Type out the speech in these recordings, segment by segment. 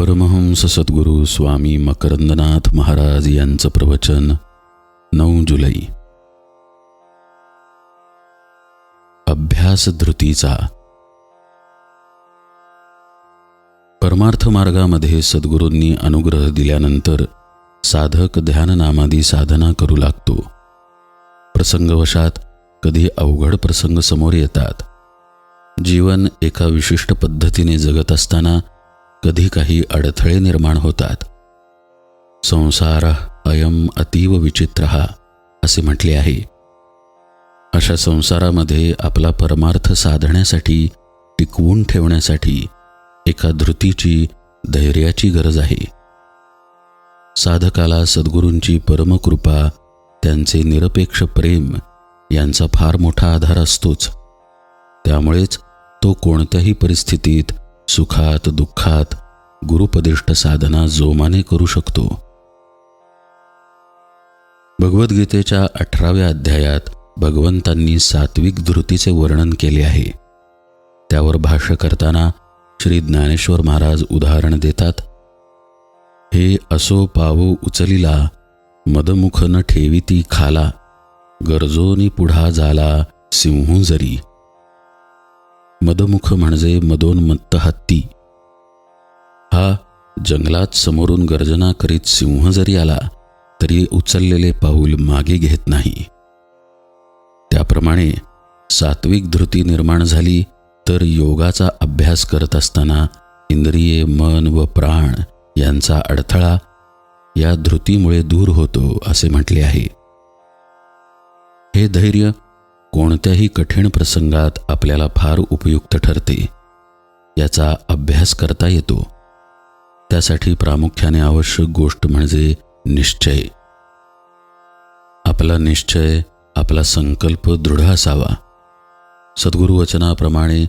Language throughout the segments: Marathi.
परमहंस सद्गुरू स्वामी मकरंदनाथ महाराज यांचं प्रवचन नऊ जुलै. अभ्यास धृतीचा. परमार्थ मार्गामध्ये सद्गुरूंनी अनुग्रह दिल्यानंतर साधक ध्याननामादी साधना करू लागतो. प्रसंगवशात कधी अवघड प्रसंग समोर येतात. जीवन एका विशिष्ट पद्धतीने जगत असताना कधी काही अडथळे निर्माण होतात. संसार अयम अतीव विचित्र हा असे म्हटले आहे. अशा संसारामध्ये आपला परमार्थ साधण्यासाठी टिकवून ठेवण्यासाठी एका धृतीची धैर्याची गरज आहे. साधकाला सद्गुरूंची परमकृपा त्यांचे निरपेक्ष प्रेम यांचा फार मोठा आधार असतोच. त्यामुळेच तो कोणत्याही परिस्थितीत सुखात दुःखात गुरुपदिष्ट साधना जोमाने करू शकतो. भगवद्गीतेच्या अठराव्या अध्यायात भगवंतांनी सात्विक धृतीचे वर्णन केले आहे. त्यावर भाष्य करताना श्री ज्ञानेश्वर महाराज उदाहरण देतात. हे असो पावो उचलिला मदमुख न ठेविती खाला गरजोनी पुढा झाला सिंहू जरी मदमुख म्हणजे मदोन्मत्त हत्ती हा जंगलात समोरून गर्जना करीत सिंह जरी आला तरी उचललेले पाऊल मागे घेत नाही. त्याप्रमाणे सात्विक धृती निर्माण झाली तर योगाचा अभ्यास करत असताना इंद्रिये मन व प्राण यांचा अडथळा या धृतीमुळे दूर होतो असे म्हटले आहे. हे धैर्य कोणत्याही कठीण प्रसंगात आपल्याला फार उपयुक्त ठरते. याचा अभ्यास करता येतो. त्यासाठी प्रामुख्याने आवश्यक गोष्ट म्हणजे निश्चय. आपला निश्चय आपला संकल्प दृढ असावा. सद्गुरुवचनाप्रमाणे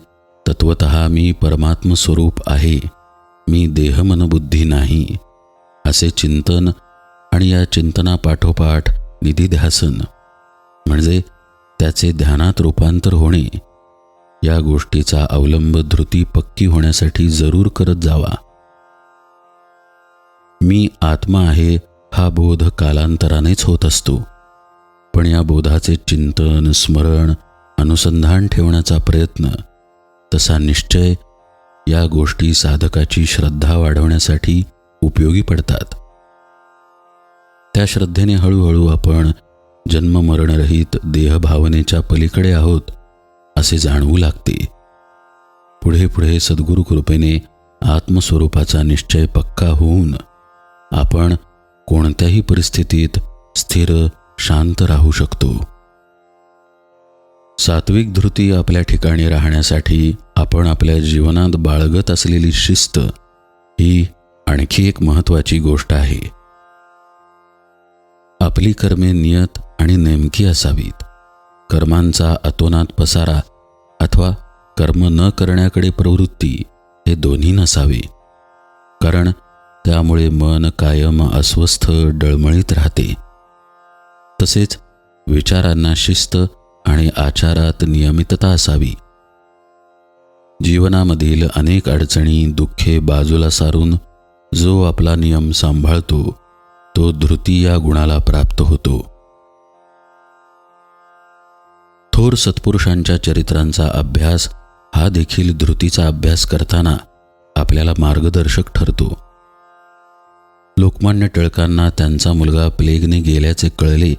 तत्वत मी परमात्म स्वरूप आहे. मी देहमनबुद्धी नाही. असे चिंतन आणि या चिंतनापाठोपाठ निधिध्यासन म्हणजे त्याचे ध्यानात रूपांतर होणे या गोष्टीचा अवलंब धृती पक्की होण्यासाठी जरूर करत जावा. मी आत्मा आहे हा बोध कालांतरानेच होत असतो. पण या बोधाचे चिंतन स्मरण अनुसंधान ठेवण्याचा प्रयत्न तसा निश्चय या गोष्टी साधकाची श्रद्धा वाढवण्यासाठी उपयोगी पडतात. त्या श्रद्धेने हळूहळू आपण जन्ममरणरहित देहभावनेच्या पलीकडे आहोत असे जाणवू लागते. पुढे पुढे सद्गुरु कृपेने आत्मस्वरूपाचा निश्चय पक्का होऊन आपण कोणत्याही परिस्थितीत स्थिर शांत राहू शकतो. सात्विक धृती आपल्या ठिकाणी राहण्यासाठी आपण आपल्या जीवनात बाळगत असलेली शिस्त ही आणखी एक महत्वाची गोष्ट आहे. आपली कर्मे नियत आणि नेमकी असावीत. कर्मांचा अतोनात पसारा अथवा कर्म न करण्याकडे प्रवृत्ती हे दोन्ही नसावे. कारण त्यामुळे मन कायम अस्वस्थ डळमळीत राहते. तसेच विचारांना शिस्त आणि आचारात नियमितता असावी. जीवनामधील अनेक अडचणी दुःखे बाजूला सारून जो आपला नियम सांभाळतो तो धृती या गुणाला प्राप्त होतो. थोर सत्पुरुषांच्या चरित्रांचा अभ्यास हा देखील धृतीचा अभ्यास करताना आपल्याला मार्गदर्शक ठरतो. लोकमान्य टिळकांना त्यांचा मुलगा प्लेगने गेल्याचे कळले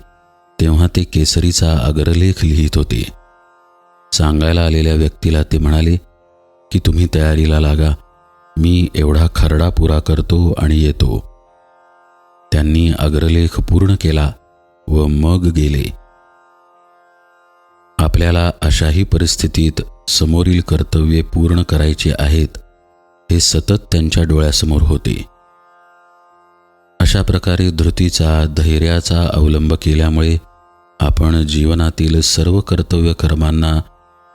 तेव्हा ते केसरीचा अग्रलेख लिहित होते. सांगायला आलेल्या व्यक्तीला ते म्हणाले की तुम्ही तयारीला लागा मी एवढा खरडा पुरा करतो आणि येतो. त्यांनी अग्रलेख पूर्ण केला व मग गेले. आपल्याला अशाही परिस्थितीत समोरील कर्तव्ये पूर्ण करायची आहेत हे सतत त्यांच्या डोळ्यासमोर होते. अशा प्रकारे धृतीचा धैर्याचा अवलंब केल्यामुळे आपण जीवनातील सर्व कर्तव्य कर्मांना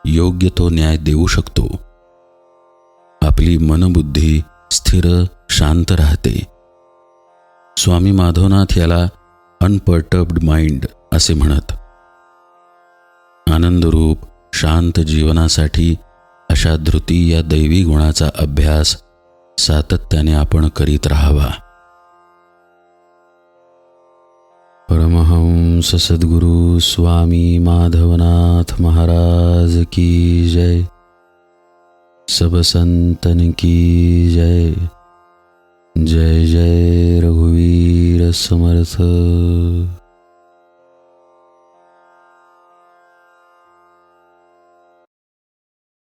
योग्य तो न्याय देऊ शकतो. आपली मनबुद्धी स्थिर शांत राहते. स्वामी माधवनाथ याला अनपर्टब्ड माइंड असे म्हणत. आनंदरूप शांत जीवनासाठी अशा धृती या दैवी गुणाचा अभ्यास सातत्याने आपण करीत राहावा. परमहंस सद्गुरु स्वामी माधवनाथ महाराज की जय. सब संतन की जय. जय जय रघुवीर समर्थ.